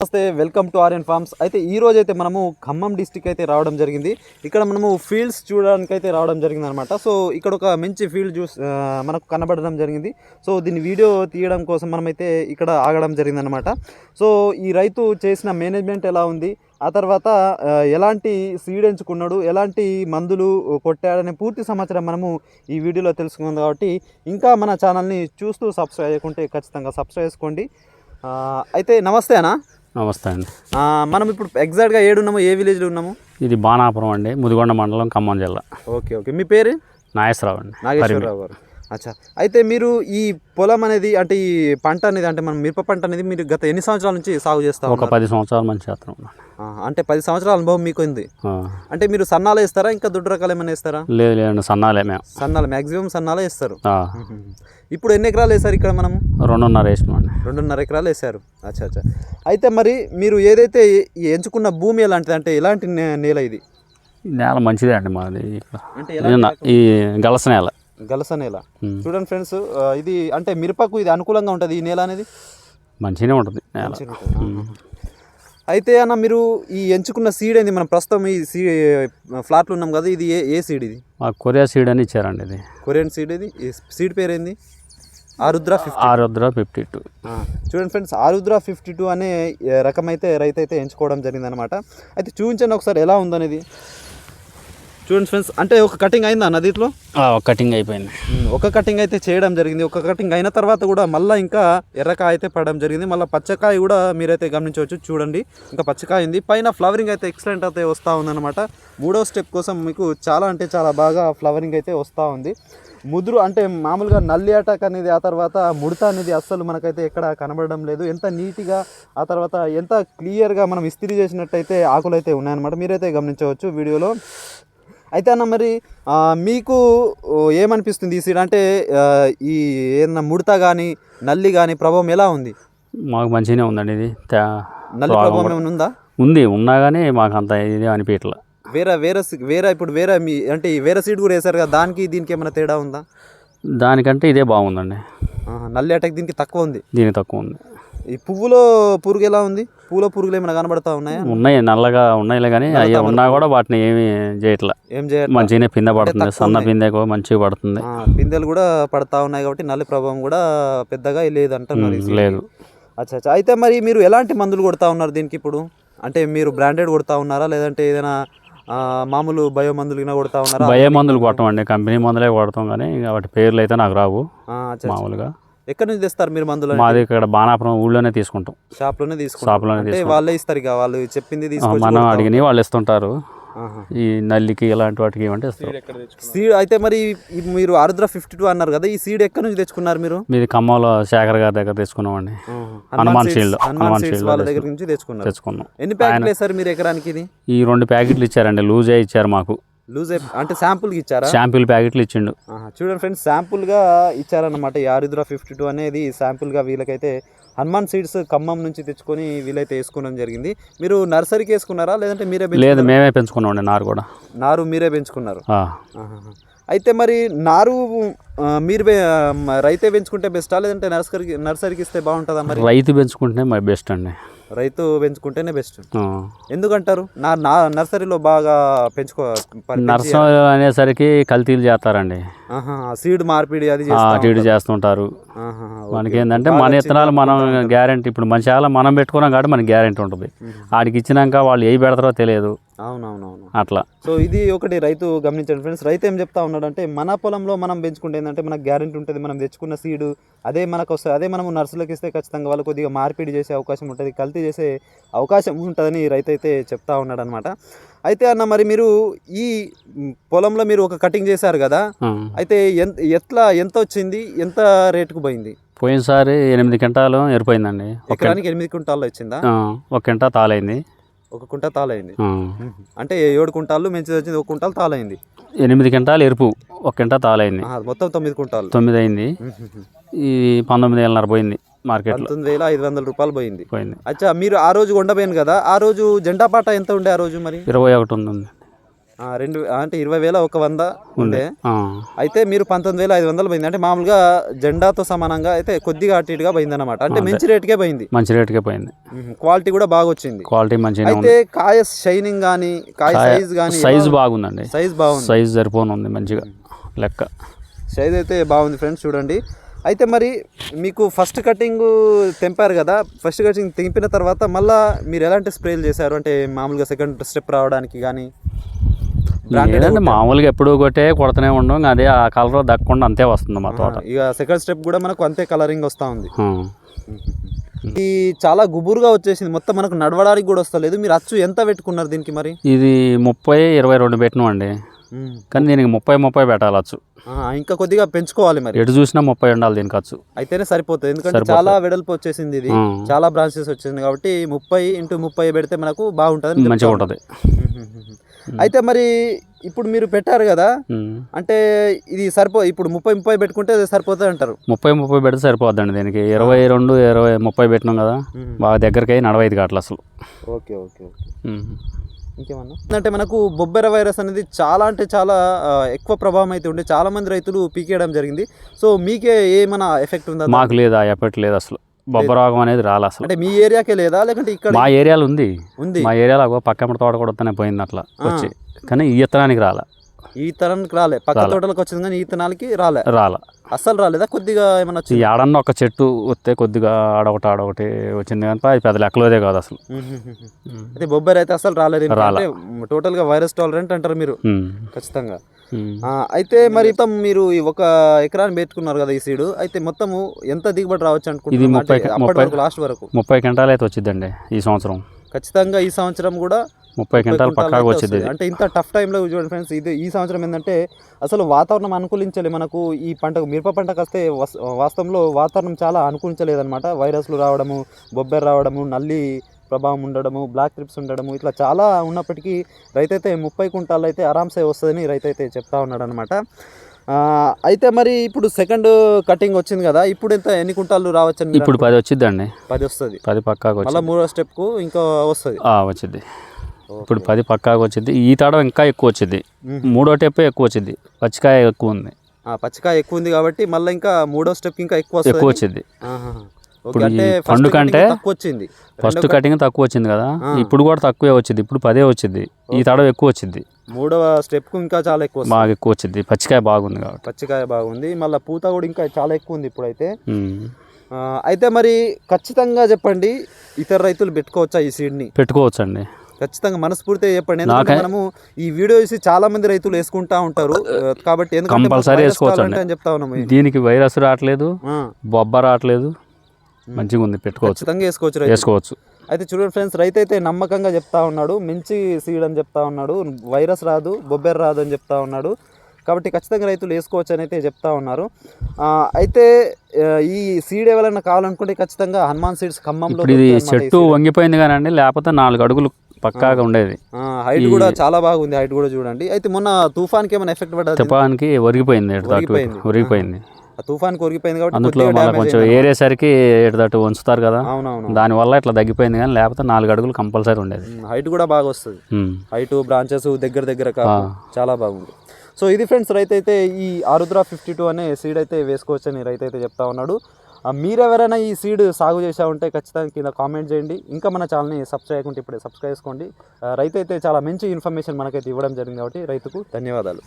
నమస్తే welcome to Aryan forms. అయితే ఈ రోజు అయితే మనము ఖమ్మం డిస్టిక్ అయితే రావడం జరిగింది. ఇక్కడ మనము ఫీల్డ్స్ చూడడానికి అయితే రావడం జరిగింది అనమాట సో ఇక్కడ ఒక మంచి ఫీల్డ్ చూస్ మనకు కనబడడం జరిగింది. సో దీని వీడియో తీయడం కోసం మనమైతే ఇక్కడ ఆగడం జరిగింది అనమాట సో ఈ రైతు చేసిన మేనేజ్మెంట్ ఎలా ఉంది? ఆ తర్వాత ఎలాంటి సీడ్ ఎంచుకున్నాడు ఎలాంటి మందులు కొట్టాడనే పూర్తి సమాచారం మనము ఈ వీడియోలో తెలుసుకుందాం కాబట్టి ఇంకా మన ఛానల్ని చూస్తూ సబ్స్క్రైబ్ చేయకుంటే ఖచ్చితంగా సబ్స్క్రైబ్ చేసుకోండి. అయితే నమస్తే అన్న. నమస్తే అండి. మనం ఇప్పుడు ఎగ్జాక్ట్గా ఏడున్నాము ఏ విలేజ్లో ఉన్నాము? ఇది బాణాపురం అండి ముదిగొండ మండలం ఖమ్మం జిల్లా. Okay okay. మీ పేరు? నాగేశ్వరరావు అండి నాగేశ్వరరావు గారు. అచ్చా. అయితే మీరు ఈ పొలం అనేది అంటే ఈ పంట అనేది అంటే మనం మిరప పంట అనేది మీరు గత ఎన్ని సంవత్సరాల నుంచి సాగు చేస్తా ఒక పది సంవత్సరాల మంచి. ఆ, అంటే పది సంవత్సరాల అనుభవం మీకు ఉంది. అంటే మీరు సన్నాలు వేస్తారా? ఇంకా దుడ్డు రకాలు ఏమైనా వేస్తారా? లేదు లేదండి సన్నాలే మేము. సన్నాలు మ్యాక్సిమం సన్నాలే వేస్తారు. ఇప్పుడు ఎన్ని ఎకరాలు వేస్తారు ఇక్కడ మనం రెండున్నర వేసినాం రెండున్నర ఎకరాలు వేసారు అచ్చా అచ్చా. అయితే మరి మీరు ఏదైతే ఎంచుకున్న భూమి ఎలాంటిది? అంటే ఎలాంటి నేల ఇది? నేల మంచిదే అండి మాది. ఇక్కడ ఈ గలస నేల. గలస నేల. చూడండి ఫ్రెండ్స్ ఇది అంటే మిరపకు ఇది అనుకూలంగా ఉంటుంది ఈ నేల అనేది? మంచిగానే ఉంటుంది నేల. మంచిగా ఉంటుంది. అయితే అన్న మీరు ఈ ఎంచుకున్న సీడ్ ఏంది? మనం ప్రస్తుతం ఈ సీ ఫ్లాట్లు ఉన్నాం కదా ఇది ఏ ఏ సీడ్ ఇది? కొరియా సీడ్ అని ఇచ్చారండి ఇది. కొరియన్ సీడ్ ఇది. సీడ్ పేరు ఏంది? Arudra fifty Arudra fifty two చూడండి ఫ్రెండ్స్ ఆరుద్ర ఫిఫ్టీ టూ అనే ఏ, రకం అయితే రైతు అయితే ఎంచుకోవడం జరిగిందనమాట అయితే చూపించండి ఒకసారి ఎలా ఉందనేది. చూడండి ఫ్రెండ్స్ అంటే ఒక కటింగ్ అయిందా అన్న దీంట్లో? కటింగ్ అయిపోయింది. ఒక కటింగ్ అయితే చేయడం జరిగింది. ఒక కటింగ్ అయిన తర్వాత కూడా మళ్ళీ ఇంకా ఎర్రకాయ అయితే పడడం జరిగింది. మళ్ళీ పచ్చకాయ కూడా మీరైతే గమనించవచ్చు చూడండి. ఇంకా పచ్చకాయ ఉంది. పైన ఫ్లవరింగ్ అయితే ఎక్సలెంట్ అయితే వస్తూ ఉందన్నమాట. మూడో స్టెప్ కోసం మీకు చాలా అంటే చాలా బాగా ఫ్లవరింగ్ అయితే వస్తూ ఉంది. ముదురు అంటే మామూలుగా నల్లి అటాక్ అనేది ఆ తర్వాత ముడత అనేది అస్సలు మనకైతే ఎక్కడ కనబడడం లేదు. ఎంత నీట్గా ఆ తర్వాత ఎంత క్లియర్గా మనం ఇస్త్రీ చేసినట్టయితే ఆకులు అయితే ఉన్నాయన్నమాట. మీరైతే గమనించవచ్చు వీడియోలో. అయితే అన్న మరి మీకు ఏమనిపిస్తుంది ఈ సీడ్ అంటే ఈ ఏదన్నా ముడత కానీ నల్లి కానీ ప్రభావం ఎలా ఉంది? మాకు మంచిగానే ఉందండి ఇది. నల్లి ప్రభావం ఏమైనా ఉందా? ఉంది. ఉన్నా కానీ మాకు అంత ఇది అనిపించట్లే వేరే వేరే వేరే ఇప్పుడు వేరే మీ అంటే వేరే సీడ్ కూడా వేశారు కదా దానికి దీనికి ఏమైనా తేడా ఉందా? దానికంటే ఇదే బాగుందండి. నల్లి అటాక్ దీనికి తక్కువ ఉంది. దీని తక్కువ ఉంది. ఈ పువ్వులో పురుగు ఎలా ఉంది? పువ్వులో పురుగులు ఏమైనా కనబడతా ఉన్నాయా? ఉన్నాయి నల్లగా ఉన్నాయిలే కానీ అవి ఉన్నా కూడా వాటిని ఏమీ చేయట్లే. ఏం చేయాలి మంచిగానే పిందె పడుతుంది సన్న ఉన్నాయి. పిందె కూడా మంచిగా పడుతుంది. పిందెలు కూడా పడతా ఉన్నాయి కాబట్టి నల్లి ప్రభావం కూడా పెద్దగా సీడ్కి. లేదు. అచ్చా అచ్చా. అయితే మరి మీరు ఎలాంటి మందులు కొడతా ఉన్నారు దీనికి ఇప్పుడు? అంటే మీరు బ్రాండెడ్ కొడతా ఉన్నారా? లేదంటే ఏదైనా మామూలు బయో మందులు కొడతా ఉన్నారా? భయ మందులు కొట్టమండి. కంపెనీ మందులే కొడతాం కానీ వాటి పేర్లు అయితే నాకు రావు. మామూలుగా. ఎక్కడి నుంచి తెస్తారు మీరు మందులు మాది ఇక్కడ బాణాపురం ఊళ్ళోనే తీసుకుంటాం. షాప్లోనే తీసుకుంటారు. షాప్లోనే అంటే తీసుకుంటాం. వాళ్ళే ఇస్తారు ఇక వాళ్ళు చెప్పింది మనం కొడతా. అడిగినవి వాళ్ళు ఇస్తుంటారు. ఈ నల్లికి ఇలాంటి వాటికి ఏమంటే ఇస్తారు. సీడ్ అయితే మరి మీరు ఆరుద్ర ఫిఫ్టీ టూ అన్నారు కదా ఈ సీడ్ ఎక్కడి నుంచి తెచ్చుకున్నారు మీరు? మీది ఖమ్మంలో శేఖర్ గారి దగ్గర తెచ్చుకున్నామండి. హనుమాన్ షీల్డ్ హనుమాన్ షీల్డ్ వాళ్ళ దగ్గర నుంచి తెచ్చుకున్నారు. తెచ్చుకున్నాం. ఎన్ని ప్యాకెట్లు వేస్తారు మీరు ఎకరానికి ఇది? ఈ రెండు ప్యాకెట్లు ఇచ్చారండి లూజే ఇచ్చారు మాకు. లూజ్ అంటే శాంపుల్ ఇచ్చారా? షాంపూల్ ప్యాకెట్లు ఇచ్చిండు. ఆహా, చూడండి ఫ్రెండ్స్ శాంపుల్గా ఇచ్చారన్నమాట ఈ ఆరుద్ర ఫిఫ్టీ టూ అనేది శాంపుల్గా వీళ్ళకైతే హనుమాన్ సీడ్స్ ఖమ్మం నుంచి తెచ్చుకొని వీళ్ళైతే వేసుకోవడం జరిగింది. మీరు నర్సరీకి వేసుకున్నారా? లేదంటే మీరే లేదు? మేమే పెంచుకున్నామండి నారు కూడా. నారు మీరే పెంచుకున్నారు. ఆ, ఆహాహా. అయితే మరి నారు ఆ, మీరు పె- ఆ, మ- రైతే పెంచుకుంటే బెస్టా లేదంటే నర్సరీకి నర్సరీకి ఇస్తే బాగుంటుందా మరి? రైతు పెంచుకుంటేనే మరి బెస్ట్ అండి. రైతు పెంచుకుంటేనే బెస్ట్. ఎందుకంటారు నా నా నర్సరీలో బాగా పెంచుకో ప- నర్సం అనేసరికి కల్తీలు చేస్తారండి సీడ్ మార్పిడి అది ఉంటారు. చేస్తుంటారు. మనకి ఏంటంటే మన చిన్న విత్తనాలు మనం. గ్యారంటీ ఇప్పుడు మన చాలా మనం పెట్టుకున్నాం కాబట్టి మనకి గ్యారంటీ ఉంటుంది ఆడికి ఇచ్చినాక వాళ్ళు ఏ పెడతారో తెలియదు అవునవునవును. అట్లా. సో ఇది ఒకటి రైతు గమనించండి ఫ్రెండ్స్. రైతు ఏం చెప్తా ఉన్నాడంటే మన పొలంలో మనం పెంచుకుంటే ఏంటంటే మనకు గ్యారెంటీ ఉంటుంది. మనం తెచ్చుకున్న సీడు అదే మనకు వస్తుంది. అదే మనం నర్సులకు ఇస్తే ఖచ్చితంగా వాళ్ళు కొద్దిగా మార్పిడి చేసే అవకాశం ఉంటుంది. కల్తీ చేసే అవకాశం ఉంటుందని రైతు అయితే చెప్తా ఉన్నాడు అనమాట అయితే అన్న మరి మీరు ఈ పొలంలో మీరు ఒక కటింగ్ చేశారు కదా. అయితే ఎంత ఎట్లా ఎంత వచ్చింది? ఎంత రేటుకు పోయింది? పోయినసారి ఎనిమిది కింటాలు ఎరిపోయిందండి ఎకరానికి ఎనిమిది కుంటాల్లో వచ్చిందా ఒక కింటా తాలైంది. ఒక కుంట తాలైంది. అంటే ఏడు కుంటాలు మంచిది వచ్చింది ఒక కుంటాలు తాలైంది. ఎనిమిది కింటాలు ఎరుపు ఒక కింటా తాలైంది. మొత్తం తొమ్మిది కుంటాలు. తొమ్మిది అయింది ఈ పంతొమ్మిది వేలన్నర పోయింది మార్కెట్లో. పంతొమ్మిది వేల ఐదు వందల రూపాయలు పోయింది. పోయింది. అచ్చా మీరు ఆ రోజు కొండపోయాను కదా ఆ రోజు జెండా పాట ఎంత ఉండే ఆ రోజు మరి? ఇరవై ఒకటి ఉంది. రెండు అంటే ఇరవై వేల ఒక వంద ఉండే. అయితే మీరు పంతొమ్మిది వేల ఐదు వందలు పోయింది. అంటే మామూలుగా జెండాతో సమానంగా అయితే కొద్దిగా అటు ఇటుగా పోయింది అనమాట అంటే మంచి రేటుకే పోయింది. మంచి రేటుకే పోయింది. క్వాలిటీ కూడా బాగా వచ్చింది. క్వాలిటీ ఉంది అయితే కాయ షైనింగ్ కానీ కాయ సైజ్ కానీ సైజ్ బాగుందండి. సైజ్ బాగుంది. సైజ్ సరిపోను ఉంది మంచిగా. లెక్క. సైజ్ అయితే బాగుంది ఫ్రెండ్స్ చూడండి. అయితే మరి మీకు ఫస్ట్ కటింగ్ తెంపారు కదా ఫస్ట్ కటింగ్ తెంపిన తర్వాత మళ్ళా మీరు ఎలాంటి స్ప్రేలు చేశారు? అంటే మామూలుగా సెకండ్ స్టెప్ రావడానికి కానీ లేదండి మామూలుగా ఎప్పుడు కొట్టే కొడుతూనే ఉండం ఇంకా అదే ఆ కలర్ దక్కకుండా అంతే వస్తుంది మా తోట. ఇక సెకండ్ స్టెప్ కూడా మనకు అంతే కలరింగ్ వస్తూ ఉంది. ఇది చాలా గుబురుగా వచ్చేసింది. మొత్తం మనకు నడవడానికి కూడా వస్తలేదు. మీరు అచ్చు ఎంత పెట్టుకున్నారు దీనికి మరి? ఇది ముప్పై ఇరవై రెండు పెట్టినాం అండి. కానీ దీనికి ముప్పై ముప్పై పెట్టాలచ్చు ఇంకా కొద్దిగా పెంచుకోవాలి మరి. ఎటు చూసినా ముప్పై ఉండాలి దీనికి అచ్చు. అయితేనే సరిపోతుంది. ఎందుకంటే చాలా వెడల్పు వచ్చేసింది ఇది. చాలా బ్రాంచెస్ వచ్చింది కాబట్టి ముప్పై ఇంటూ ముప్పై పెడితే మనకు బాగుంటుంది మంచిగా ఉంటుంది. అయితే మరి ఇప్పుడు మీరు పెట్టారు కదా ఉమ్. అంటే ఇది సరిపో ఇప్పుడు ముప్పై ముప్పై పెట్టుకుంటే అది సరిపోతుంది అంటారు. ముప్పై ముప్పై పెడితే సరిపోద్దండి దీనికి. ఇరవై రెండు ఇరవై ముప్పై పెట్టినాం కదా బాగా దగ్గరికి అయి నడవైదు కావట్లేదు అసలు. Okay okay. ఇంకేమన్నా? అంటే మనకు బొబ్బెర వైరస్ అనేది చాలా అంటే చాలా ఎక్కువ ప్రభావం అయితే ఉండే. చాలా మంది రైతులు పీకేయడం జరిగింది. సో మీకే ఏమైనా ఎఫెక్ట్ ఉందా? మాకు లేదు ఆ ఎఫెక్ట్ లేదు అసలు. బొబ్బరాగం అనేది రాలే అసలు. అంటే మీ ఏరియాకే లేదా? లేకుంటే ఇక్కడ? మా ఏరియాలో ఉంది. ఉంది. మా ఏరియాలో అగో పక్క తోట కూడా వస్తూనే పోయింది అట్లా వచ్చి. కానీ ఈ ఇత్తనానికి రాలే. ఈ తరానికి రాలే. పక్క తోటలకు వచ్చింది కానీ ఈ తనాలకి రాలే. రాలే. అస్సలు రాలేదా? కొద్దిగా ఏమైనా ఈ వచ్చింది? ఆడన్న ఒక చెట్టు వస్తే కొద్దిగా ఆడొకటి ఆడొకటి వచ్చింది కానీ అది పెద్ద లెక్కలోదే కాదు అసలు. అయితే బొబ్బెర అయితే అసలు రాలేదు. రాలే. అంటే టోటల్గా వైరస్ టాలరెంట్ అంటారు మీరు. ఖచ్చితంగా. అయితే మరి మొత్తం మీరు ఒక ఎకరాన్ని పెట్టుకున్నారు కదా ఈ సీడు. అయితే మొత్తము ఎంత దిగుబడి రావచ్చు అనుకుంటున్నారు? లాస్ట్ వరకు. ముప్పై క్వింటాలు అయితే వచ్చిందండి ఈ సంవత్సరం. ఖచ్చితంగా ఈ సంవత్సరం కూడా ముప్పై క్వింటాల్ పక్కాగా వచ్చింది. అంటే ఇంత టఫ్ టైంలో చూడండి ఫ్రెండ్స్ ఇది ఈ సంవత్సరం ఏంటంటే అసలు వాతావరణం అనుకూలించలే మనకు. ఈ పంటకు మిరప పంటకు వస్తే వస్- వాస్తవంలో వాతావరణం చాలా అనుకూలించలేదన్నమాట. వైరస్లు రావడము బొబ్బెర రావడము నల్లి ప్రభావం ఉండడము బ్లాక్ ట్రిప్స్ ఉండడము ఇట్లా చాలా ఉన్నప్పటికీ రైతు అయితే ముప్పై కుంటాలు అయితే ఆరామ్సే వస్తుందని రైతు అయితే చెప్తా ఉన్నాడు అనమాట అయితే మరి ఇప్పుడు సెకండ్ కటింగ్ వచ్చింది కదా ఇప్పుడు ఎంత ఎన్ని కుంటాలు రావచ్చని మీరు ఇప్పుడు పది వచ్చిందండి? పది వస్తుంది. పది పక్కాగా మళ్ళీ మూడో స్టెప్కు ఇంకా వస్తుంది. వచ్చింది. ఇప్పుడు పది పక్కాగా వచ్చింది. ఈ తడవ ఇంకా ఎక్కువ వచ్చింది. మూడో టెప్పే ఎక్కువ వచ్చింది. పచ్చికాయ ఎక్కువ ఉంది. ఆ, పచ్చికాయ ఎక్కువ ఉంది కాబట్టి మళ్ళీ ఇంకా మూడో స్టెప్ ఇంకా ఎక్కువ ఎక్కువ వచ్చింది. ఇప్పుడు పండు కంటే వచ్చింది ఫస్ట్ కటింగ్ తక్కువ వచ్చింది కదా? ఇప్పుడు కూడా తక్కువే వచ్చింది. ఇప్పుడు పదే వచ్చింది. ఈ తడవ ఎక్కువ వచ్చింది మూడవ స్టెప్కు ఇంకా చాలా ఎక్కువ బాగా ఎక్కువ వచ్చింది పచ్చికాయ బాగుంది కాబట్టి. పచ్చికాయ బాగుంది. మళ్ళీ పూత కూడా ఇంకా చాలా ఎక్కువ ఉంది ఇప్పుడైతే. అయితే మరి ఖచ్చితంగా చెప్పండి ఇతర రైతులు పెట్టుకోవచ్చా ఈ సీడ్ని? పెట్టుకోవచ్చండి. ఖచ్చితంగా మనస్ఫూర్తిగా చెప్పండి. మనము ఈ వీడియో చూసి చాలా మంది రైతులు వేసుకుంటా ఉంటారు. కాబట్టి వేసుకోవచ్చండి. tolerant అని చెప్తా ఉన్నాము. దీనికి వైరస్ రావట్లేదు. బొబ్బ రావట్లేదు. మంచిగా ఉంది పెట్టుకోవచ్చు. ఖచ్చితంగా వేసుకోవచ్చు వేసుకోవచ్చు. అయితే చూడండి ఫ్రెండ్స్ రైతు అయితే నమ్మకంగా చెప్తా ఉన్నాడు మంచి సీడ్ అని చెప్తా ఉన్నాడు వైరస్ రాదు బొబ్బెర రాదు అని చెప్తా ఉన్నాడు. కాబట్టి ఖచ్చితంగా రైతులు వేసుకోవచ్చు అని అయితే చెప్తా ఉన్నారు. అయితే ఈ సీడ్ ఎవరైనా కావాలనుకుంటే ఖచ్చితంగా హనుమాన్ సీడ్స్ ఖమ్మంలో ఇది చెట్టు వంగిపోయింది కానండి లేకపోతే నాలుగు అడుగులు పక్కాగా ఉండేది. ఆ, హైట్ కూడా చాలా బాగుంది హైట్ కూడా చూడండి. అయితే మొన్న తుఫాన్కి ఏమైనా ఎఫెక్ట్ పడ్డది? తిప్పడానికి ఒరిగిపోయింది ఒరిగిపోయింది. ఒరిగిపోయింది. ఆ తుఫాన్కి ఒరిగిపోయింది కాబట్టి అందులో మళ్ళీ కొంచెం ఏరేసరికి ఎటు దాటు ఉంచుతారు కదా అవునవును. దానివల్ల ఇట్లా తగ్గిపోయింది కానీ లేకపోతే నాలుగు అడుగులు కంపల్సరీ ఉండేది. హైట్ కూడా బాగా వస్తుంది. హైట్ బ్రాంచెస్ దగ్గర దగ్గర చాలా బాగుంది. సో ఇది ఫ్రెండ్స్ రైతు అయితే ఈ ఆరుద్ర ఫిఫ్టీ టూ అనే సీడ్ అయితే వేసుకోవచ్చని రైతు అయితే చెప్తా ఉన్నాడు. మీరెవరైనా ఈ సీడ్ సాగు చేసా ఉంటే ఖచ్చితంగా కింద కామెంట్ చేయండి. ఇంకా మన ఛానల్ని సబ్స్క్రైబ్ చేయకుంటే ఇప్పుడే సబ్స్క్రైబ్ చేసుకోండి. రైతు అయితే చాలా మంచి ఇన్ఫర్మేషన్ మనకైతే ఇవ్వడం జరిగింది కాబట్టి రైతుకు ధన్యవాదాలు.